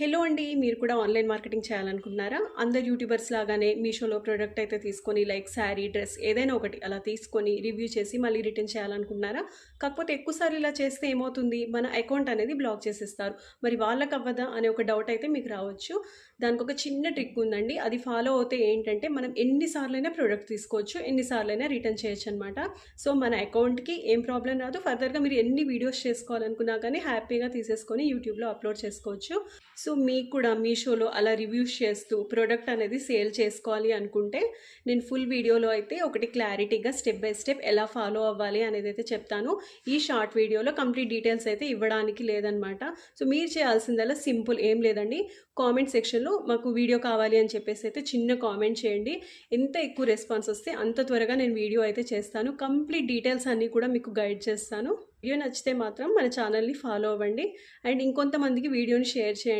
Hello అండి మీరు కూడా ఆన్లైన్ మార్కెటింగ్ చేయాలనుకుంటున్నారా? అందరు యూట్యూబర్స్ లాగానే మీషోలో ప్రోడక్ట్ అయితే తీసుకొని లైక్ శారీ డ్రెస్ ఏదైనా ఒకటి అలా తీసుకొని రివ్యూ చేసి మళ్ళీ రిటర్న్ చేయాలనుకుంటున్నారా? కాకపోతే ఎక్కువసార్లు ఇలా చేస్తే ఏమవుతుంది? మన అకౌంట్ అనేది బ్లాక్ చేసేస్తారు. మరి వాళ్ళకి అవ్వదా అనే ఒక డౌట్ అయితే మీకు రావచ్చు. దానికి ఒక చిన్న ట్రిక్ ఉందండి. అది ఫాలో అవుతే ఏంటంటే మనం ఎన్నిసార్లు అయినా ప్రోడక్ట్ తీసుకోవచ్చు ఎన్నిసార్లు అయినా రిటర్న్ చేయొచ్చు అనమాట సో మన అకౌంట్కి ఏం ప్రాబ్లం రాదు. ఫర్దర్గా మీరు ఎన్ని వీడియోస్ చేసుకోవాలనుకున్నా కానీ హ్యాపీగా తీసేసుకొని యూట్యూబ్లో అప్లోడ్ చేసుకోవచ్చు. సో సో మీకు కూడా మీషోలో అలా రివ్యూస్ చేస్తూ ప్రోడక్ట్ అనేది సేల్ చేసుకోవాలి అనుకుంటే నేను ఫుల్ వీడియోలో అయితే ఒకటి క్లారిటీగా స్టెప్ బై స్టెప్ ఎలా ఫాలో అవ్వాలి అనేది అయితే చెప్తాను. ఈ షార్ట్ వీడియోలో కంప్లీట్ డీటెయిల్స్ అయితే ఇవ్వడానికి లేదనమాట సో మీరు చేయాల్సిందల్లా సింపుల్ ఏం లేదండి. కామెంట్ సెక్షన్లో మాకు వీడియో కావాలి అని చెప్పేసి అయితే చిన్న కామెంట్ చేయండి. ఎంత ఎక్కువ రెస్పాన్స్ వస్తే అంత త్వరగా నేను వీడియో అయితే చేస్తాను. కంప్లీట్ డీటెయిల్స్ అన్నీ కూడా మీకు గైడ్ చేస్తాను. వీడియో నచ్చితే మాత్రం మన ఛానల్ని ఫాలో అవ్వండి. అండ్ ఇంకొంతమందికి వీడియోని షేర్ చేయండి.